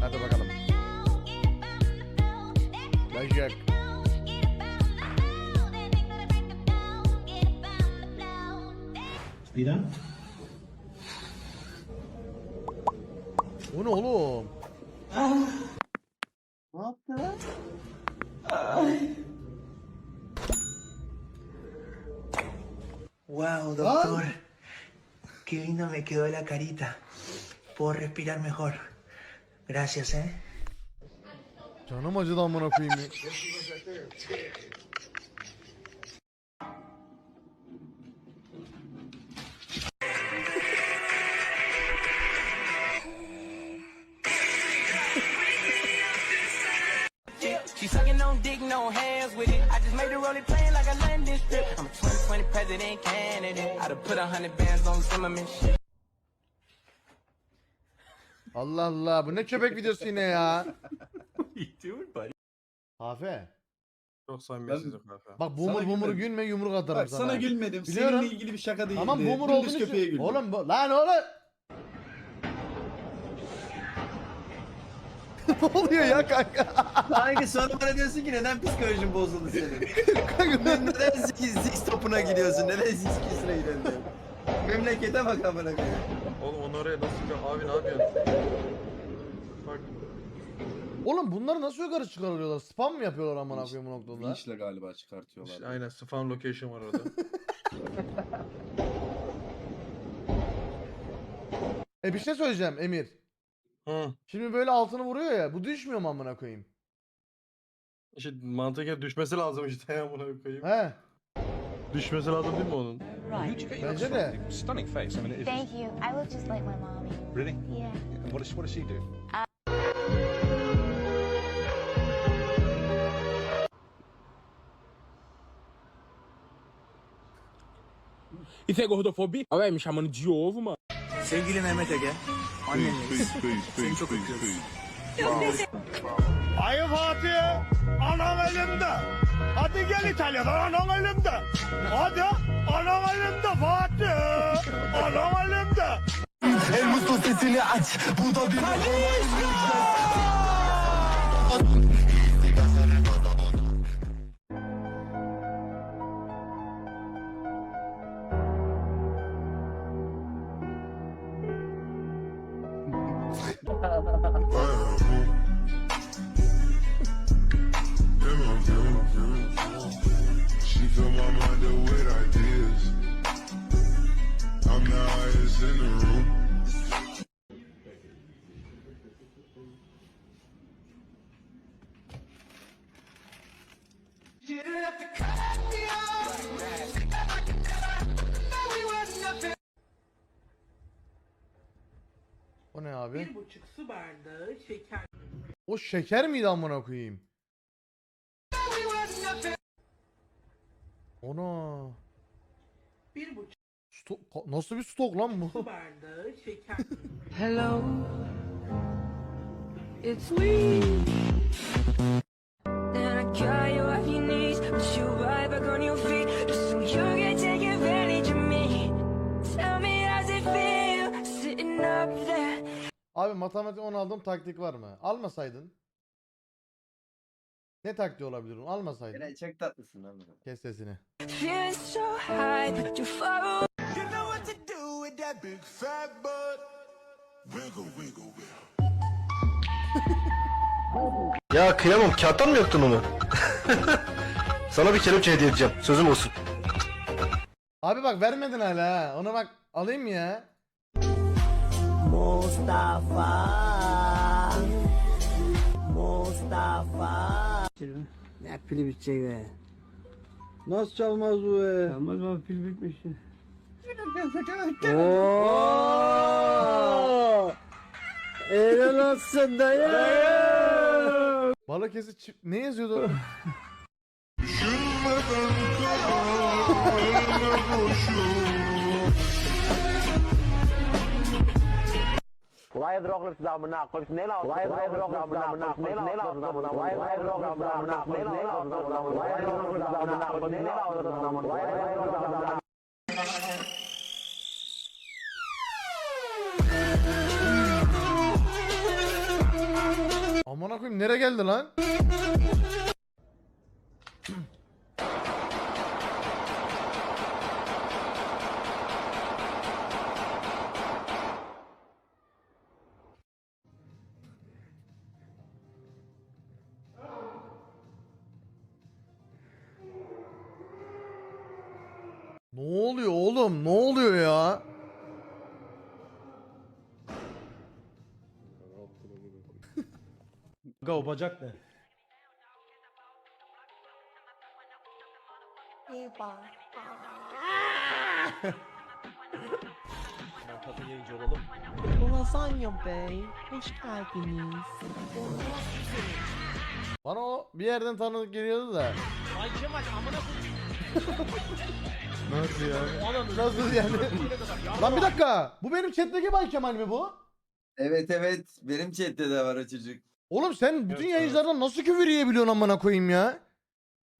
Hadi bakalım. Başak. O ne oğlum? Ne yaptı lan? Wow, doctor. Qué lindo me quedó la carita. Puedo respirar mejor. Gracias, ¿eh? Canım acıdı amına koyayım ya. She sucking on dick, no hands with it. I just made the rolling plain like a landing strip. I'm a 2020 president candidate. I'd have put a hundred bands on Zimmerman shit. Allah Allah bu ne köpek videosu yine ya. Hafe. Çok samimiyetsiz yok kanka. Bak boomer Sana boomer gülmedim. gülme yumruk atarım Bak sana. sana gülmedim. Biliyorum. Seninle ilgili bir şaka değildi. Tamam boomer Dümdüz olduğunu köpeğe için. güldüm. Oğlum bu lan oğlum. ne oluyor ya kanka? Hangi sonra bana diyorsun ki neden psikolojin bozuldu senin? kanka ben- neden zik, zik topuna gidiyorsun? Neden ziskisine gidiyorsun? Memlekete bak amına koyayım. Oğlum onu oraya nasıl çıkıyor? Abi ne yapıyorsun? Bak. Oğlum bunları nasıl yukarı çıkarıyorlar? Spam mı yapıyorlar amına koyayım bu noktada? Vinçle galiba çıkartıyorlar. işte aynen spam location var orada. E bir şey söyleyeceğim Emir. Hı. Şimdi böyle altını vuruyor ya. Bu düşmüyor mu amına koyayım? İşte mantıken düşmesi lazım işte ya buna koyayım. He. Düşmesi lazım değil mi onun? Bence de. Stunning face. I mean, it is. Thank you. I look just like my mommy. Really? Yeah. And what does, what does she do? Isso é gordofobia? Me chamando de ovo, mano. Sevgili Mehmet Ege. Anneniz. Seni çok öpüyoruz. Ayı Fatih, anam elimde. Hadi gel İtalya'dan, anam elimde. Hadi, anam elimde Fatih. Anam elimde. El mutlu sesini aç. Bu da bir... She in the room. O ne abi? Bir buçuk su bardağı şeker. O şeker miydi amına koyayım? Ona. Bir buçuk Stok, nasıl bir stok lan bu? su bardağı şeker. Hello, it's me. And I got you off your knees, but you right back on your feet, just so you can take advantage of me. Tell me how's it feel sitting up there? Abi matematik 10 aldığım taktik var mı? Almasaydın. Ne taktiği olabilir? Almasaydın. Eray çok tatlısın lan. Kes sesini. Feeling so high, but you're far away. That big fat butt. Wiggle, wiggle, wiggle. Ya kıyamam. Kağıttan mı yaktın onu? Sana bir kelepçe hediye edeceğim. Sözüm olsun. Abi bak vermedin hala ha. Ona bak alayım ya? Mustafa. Mustafa. Ne pili bitecek be. Nasıl çalmaz bu be? Çalmaz mı pil bitmiş. Ooo. Helal olsun dayı. Balıkesir çift... Ne yazıyordu? Düşünmeden kararına koşuyor. Why is rock lips down now? Coach Nela. Why is rock lips down now? Coach Nela. Why is rock lips down now? Coach Nela. Why is rock lips koyayım nereye geldi lan? Ne oluyor oğlum? Ne oluyor ya? Aga o bacak ne? Kapı yayıncı olalım. Lasagna Bey, hoş geldiniz. Bana o bir yerden tanıdık geliyordu da. Ay Kemal amına Nasıl ya? Nasıl yani? Lan bir dakika. Bu benim chat'teki Bay Kemal mi bu? Evet evet. Benim chatte de var o çocuk. Oğlum sen bütün Evet, yayıncılardan nasıl küfür yiyebiliyorsun amına koyayım ya?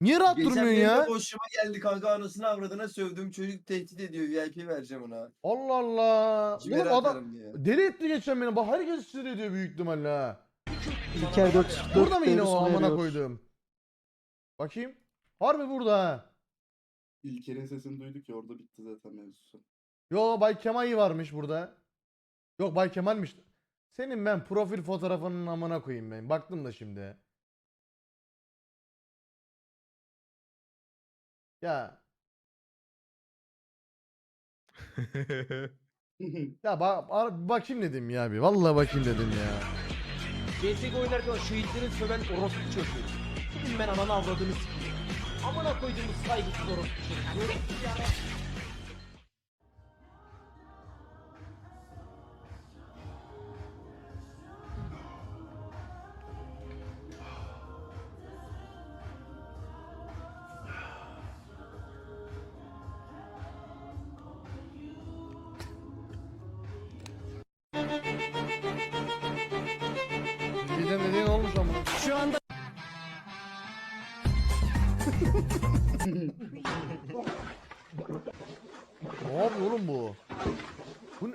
Niye rahat Geçen durmuyorsun benim de ya? boşuma geldi kanka anasını avradına sövdüğüm çocuk tehdit ediyor. VIP vereceğim ona. Allah Allah. Ciğer Oğlum adam atarım diye. deli etti geçen beni. Bak herkes sinir ediyor büyük ihtimalle ha. İlker 4 Burada mı yine o amına koydum? Bakayım. Harbi burada ha. İlker'in sesini duyduk ya orada bitti zaten mevzusu. Yo Bay Kemal varmış burada. Yok Bay Kemal'miş. Senin ben profil fotoğrafının amına koyayım ben. Baktım da şimdi. Ya. Ya bak bakayım dedim ya bir. Vallahi bakayım dedim ya. CSGO oynarken şehitlerin söven orospu çocuğu. Dedim ben ananı avradını sikeyim. Amına koyduğumuz saygısız orospu çocuğu. Şu anda Ne yapıyor oğlum bu? Bu ne?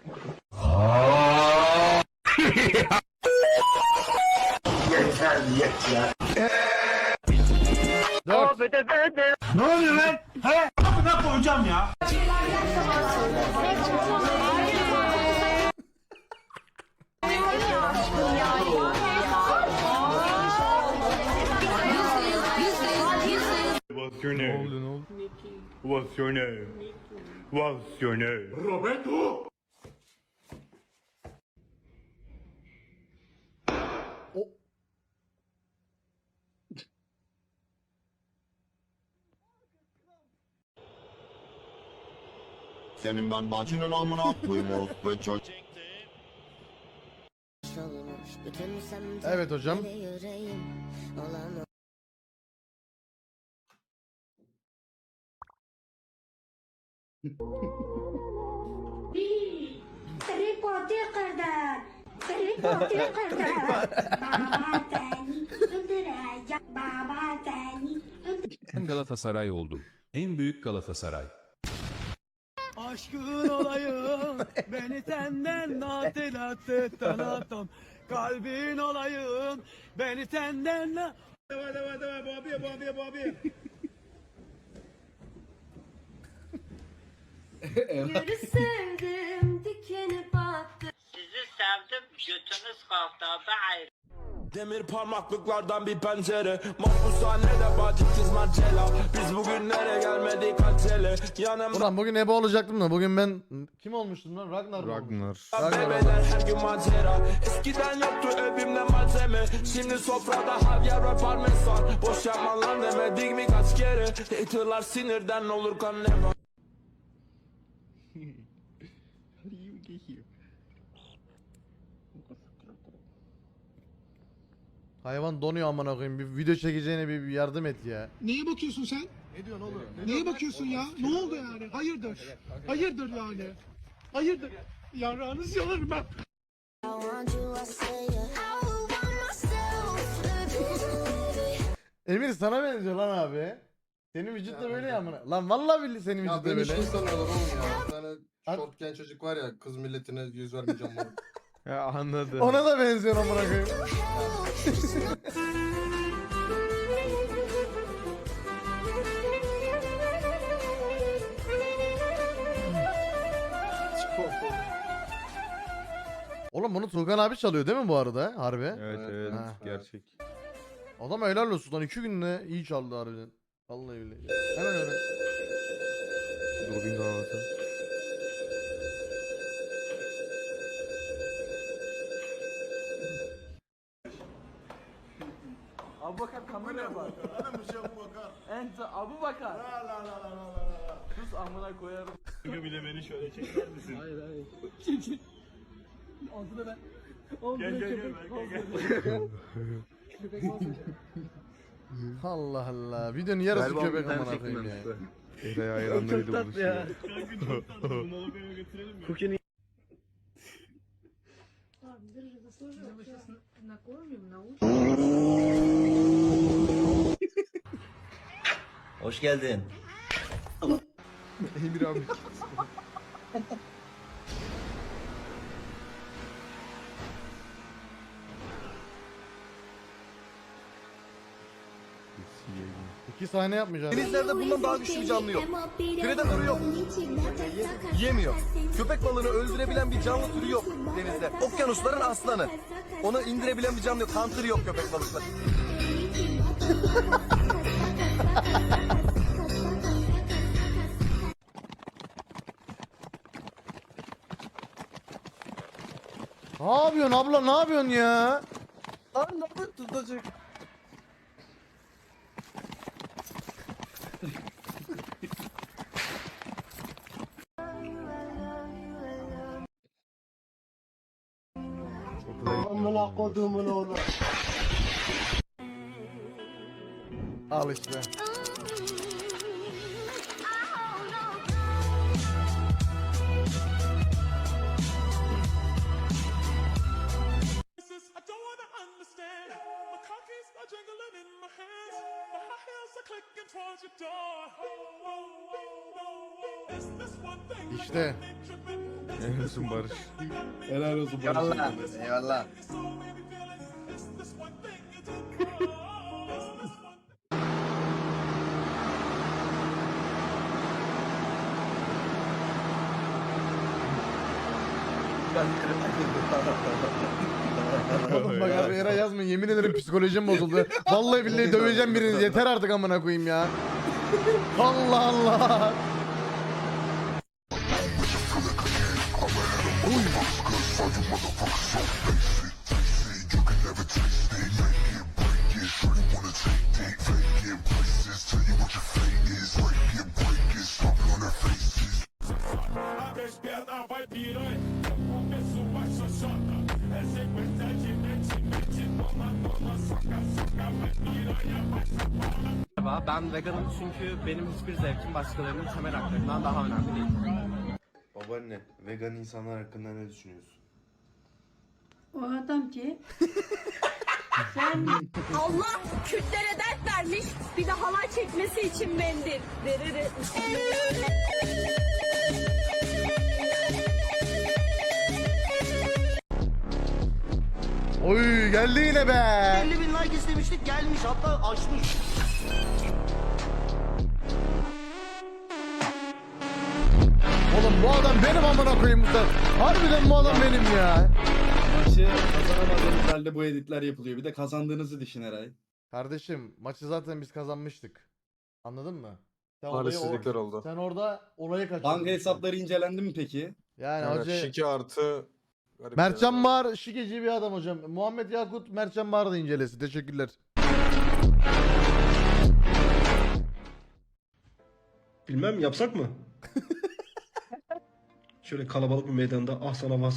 Dört. Ne oluyor lan? He? Amına koyacağım ya. What's your name? What's your name? What's your name? Roberto! O- Senin ben bacının amına koyayım orospu çocuk. Evet hocam. Reporter kadar. Reporter kadar. Baba seni öldürecek. Baba seni Ben Galatasaray oldum. En büyük Galatasaray. Aşkın olayım beni senden natte tanatam kalbin olayım beni senden na Deva deva deva babi babi babi Yürü sevdim dikeni battı. Sizi sevdim, götünüz kalktı abi ayrı. Demir parmaklıklardan bir pencere Mahpushanede bacı kız Marcella Biz bugün nereye gelmedik acele Yanımda Ulan bugün ebe olacaktım da bugün ben kim olmuştum lan? Ragnar mı olmuştum? Ragnar. Bebeler her gün macera Eskiden yoktu evimde malzeme Şimdi sofrada havyar ve parmesan Boş yapma lan demedik mi kaç kere Haterlar sinirden olur kan ne var Hayvan donuyor amına koyayım. Bir video çekeceğine bir, bir yardım et ya. Neye bakıyorsun sen? Ne diyorsun oğlum? Neye bakıyorsun ya? Ne oldu yani? Hayırdır? Hayırdır yani? Hayırdır? Yarrağınız yalarım ben. Emir sana benziyor lan abi. Senin vücut da böyle ya amına. Lan vallahi billahi senin vücut da böyle. oğlum ya. Şortken çocuk var ya kız milletine yüz vermeyeceğim bana. Ya anladım. Ona da benziyor amına koyayım. Oğlum bunu Tuğkan abi çalıyor değil mi bu arada? Harbi. Evet evet Ha. gerçek. Adam helal olsun lan 2 günde iyi çaldı harbiden. Vallahi billahi. Hemen öyle. Robin Hood'u. Abu Bakar kameraya bak. Ente Abu Bakar. Sus amına koyarım. Bir de beni şöyle çeker misin? Hayır hayır. Çek çek. Altına ben. Oğlum Gel, ben gel, gel, köpek. Allah Allah. Videonun yarısı köpek amına koyayım ya. Eray hayranlarıyla Çok tatlı ya. buluşuyor. Kanka çok tatlı. Bunu alıp eve götürelim mi? Cookie'nin Hoş geldin. Emir abi. İki sahne yapmayacağız. Denizlerde bundan daha güçlü bir canlı yok. Predatörü yok. Yemiyor. Köpek balığını öldürebilen bir canlı türü yok denizde. Okyanusların aslanı. Onu indirebilen bir canlı yok. Hunter yok köpek balıkları. Ne yapıyorsun abla ne yapıyorsun ya? Lan ne yapıyor tutacak? Amına kodumun oğlu. Al işte. My hands. My heels are clicking towards your door. Is this one thing İşte. Helal olsun Barış. Helal olsun. Eyvallah. Eyvallah. So many Oğlum bak abi Eray yazma yemin ederim psikolojim bozuldu. Vallahi billahi döveceğim birini yeter artık amına koyayım ya. Allah Allah. Veganım çünkü benim hiçbir zevkim başkalarının temel haklarından daha önemli değil. Babaanne, vegan insanlar hakkında ne düşünüyorsun? O adam ki. Sen Allah Kürtlere dert vermiş. Bir de halay çekmesi için mendil. Deriri. Oy geldi yine be. 50 bin like istemiştik gelmiş hatta aşmış. Bu adam benim amına koyayım sefer. Harbiden bu adam benim ya. Maçı kazanamadığınız halde bu editler yapılıyor. Bir de kazandığınızı düşün Eray. Kardeşim maçı zaten biz kazanmıştık. Anladın mı? Sen, olayı Talihsizlikler or- oldu. sen orada olayı kaçırdın. Banka hesapları incelendi mi peki? Yani Evet, hoca... Şiki artı garip Mertcan şeyler. Bahar şikeci bir adam hocam. Muhammed Yakut Mertcan Bahar da incelesi. Teşekkürler. Bilmem yapsak mı? Şöyle kalabalık bir meydanda ah sana vah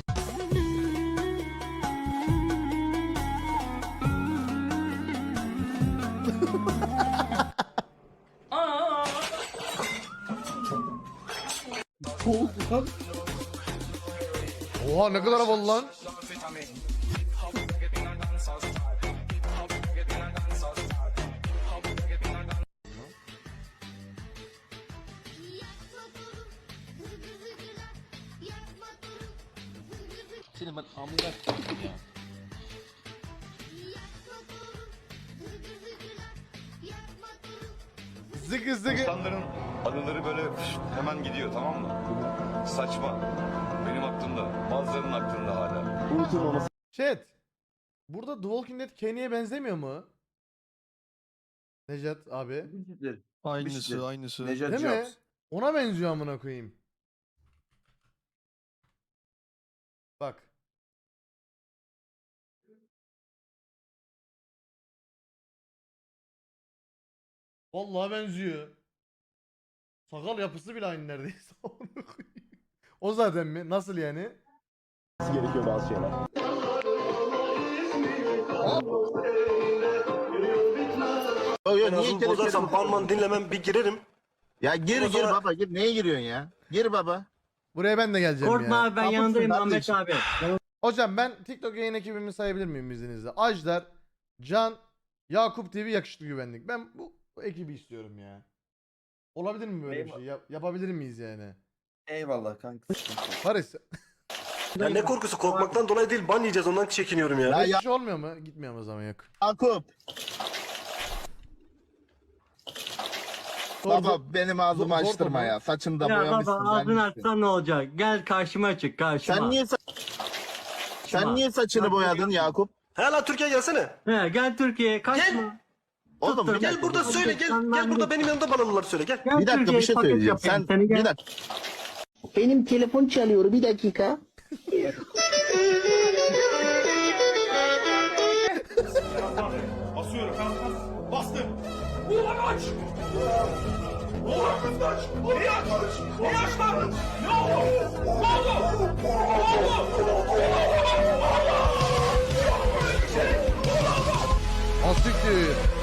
Oha ne kadar havalı lan. Chat. Burada The Walking Dead Kenny'e benzemiyor mu? Necat abi. Aynısı, aynısı. Necat Değil mi? Jobs. Ona benziyor amına koyayım. Bak. Vallahi benziyor. Sakal yapısı bile aynı neredeyse. O zaten mi? Nasıl yani? gerekiyor bazı şeyler. Yo yo niye gerekiyor? parmağını dinlemem bir girerim. Ya gir gir baba gir. Neye giriyorsun ya? Gir baba. Buraya ben de geleceğim Korkma ya. abi ben yanındayım. Ahmet abi. Hocam ben TikTok yayın ekibimi sayabilir miyim izninizle? Ajdar, Can, Yakup TV yakışıklı güvenlik. Ben bu, bu ekibi istiyorum ya. Olabilir mi böyle bir şey? Yap- yapabilir miyiz yani? Eyvallah kanka. Paris. Ya ne korkusu korkmaktan dolayı değil ban yiyeceğiz ondan çekiniyorum ya. Ya Hiç şey olmuyor mu? Gitmiyorum o zaman yok. Yakup. Baba benim ağzımı zor açtırma ya. Saçını da Ya boyamışsın. baba ağzını açsan ne olacak? Gel karşıma çık karşıma. Sen niye sa- sen niye saçını boyadın Yakup? He lan Türkiye gelsene. He, gel Türkiye'ye kaçma. Oğlum bir gel dakika. Burada söyle gel. Gel burada benim yanımda banalılar söyle gel. Gel Bir dakika bir Türkiye'ye şey paket söyleyeceğim. yapayım Sen seni, gel. bir dakika. Benim telefon çalıyor bir dakika. Basıyorum. Bastım. Ulan aç. Ulan kız kaç. Niye aç? Niye açmadın? Ne oldu? Ne oldu? Ne oldu? Asiktir.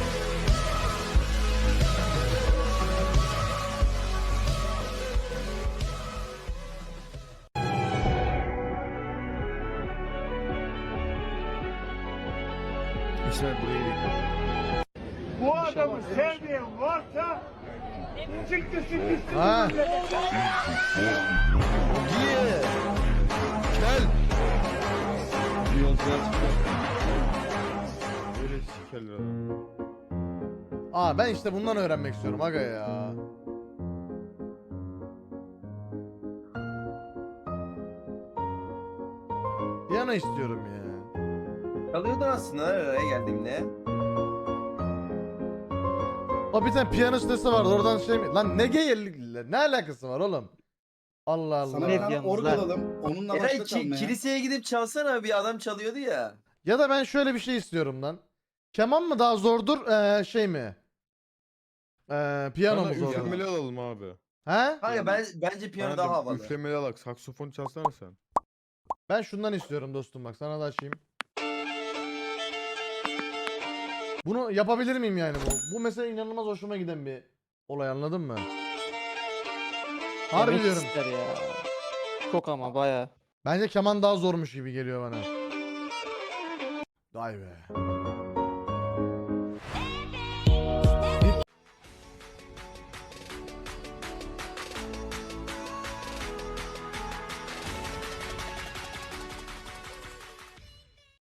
Ben işte bundan öğrenmek istiyorum aga ya. Piyano istiyorum ya. Kalıyordun aslında araya geldiğimde. O bir tane piyano sitesi vardı oradan şey mi? Lan ne geyirlikle ne alakası var oğlum? Allah Allah. Sana bir tane org alalım. Onunla Eray ki, kiliseye gidip çalsana bir adam çalıyordu ya. Ya da ben şöyle bir şey istiyorum lan. Keman mı daha zordur eee, şey mi? Eee piyano mu zordur? Üflemeli alalım abi. He? Kanka ben bence piyano Bana daha da havalı. Üflemeli alak. Saksofon çalsana sen. Ben şundan istiyorum dostum bak sana da açayım. Bunu yapabilir miyim yani bu? Bu mesela inanılmaz hoşuma giden bir olay anladın mı? Harbi diyorum. Çok ama baya. Bence keman daha zormuş gibi geliyor bana. Vay be.